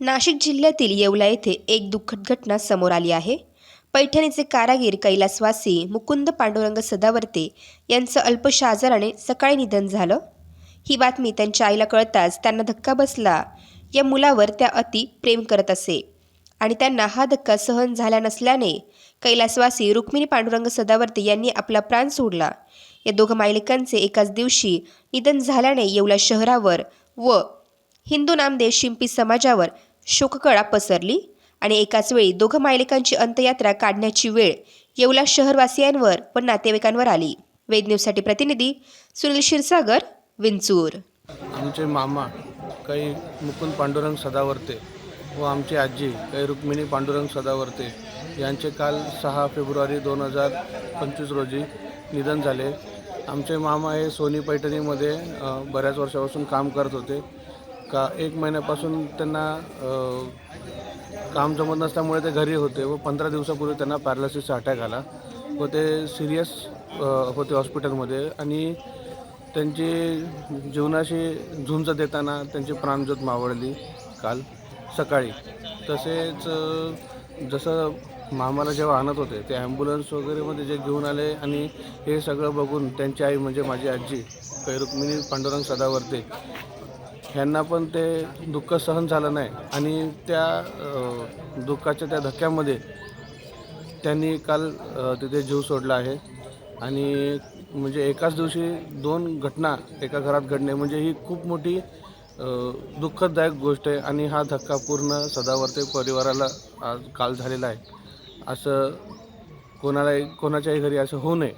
नाशिक जिल्ह्यातील येवला येथे एक दुःखद घटना समोर आली आहे. पैठणीचे कारागीर कैलासवासी मुकुंद पांडुरंग सदावर्ते यांचं अल्पशा आजाराने सकाळी निधन झालं. ही बातमी त्यांच्या आईला कळताच त्यांना धक्का बसला. या मुलावर त्या अति प्रेम करत असे. आणि त्यांना हा धक्का सहन झाला नसल्याने कैलासवासी रुक्मिणी पांडुरंग सदावर्ते यांनी आपला प्राण सोडला. या दोघं मायलेकांचे एकाच दिवशी निधन झाल्याने येवला शहरावर व हिंदू नामदेव शिंपी समाजावर शोककळा पसरली आणि एकाच वेळी दोघं मायलेकांची अंत्ययात्रा काढण्याची वेळ येवला शहरवासियांवर व नातेवाईकांवर आली. वेद न्यूजसाठी प्रतिनिधी सुनील क्षीरसागर विंचूर. आमचे मामा काही मुकुंद पांडुरंग सदावर्ते व आमची आजी काही रुक्मिणी पांडुरंग सदावर्ते यांचे काल सहा फेब्रुवारी दोन हजार पंचवीस रोजी निधन झाले. आमचे मामा हे सोनी पैठणीमध्ये बऱ्याच वर्षापासून काम करत होते. का एक महिन्यापासून त्यांना काम जमत नसल्यामुळे ते घरी होते व पंधरा दिवसापूर्वी त्यांना पॅरालिसिसचा अटॅक आला व ते सिरियस होते हॉस्पिटलमध्ये आणि त्यांची जीवनाशी झुंज देताना त्यांची प्राणज्योत मावळली काल सकाळी. तसेच जसं मामाला जेव्हा आणत होते ते ॲम्ब्युलन्स वगैरेमध्ये जे घेऊन आले आणि हे सगळं बघून त्यांची आई म्हणजे माझी आजी कै रुक्मिणी पांडुरंग सदावर्ते ह्यांना पण ते दुःख सहन झालं नाही. आणि त्या दुःखाच्या त्या धक्क्यामध्ये त्यांनी काल तिथे जीव सोडला आहे. आणि म्हणजे एकाच दिवशी दोन घटना एका घरात घडणे म्हणजे ही खूप मोठी दुःखदायक गोष्ट आहे. आणि हा धक्का पूर्ण सदावर्ते परिवाराला आज काल झालेला आहे. असं कोणालाही कोणाच्याही घरी असं होऊ नये.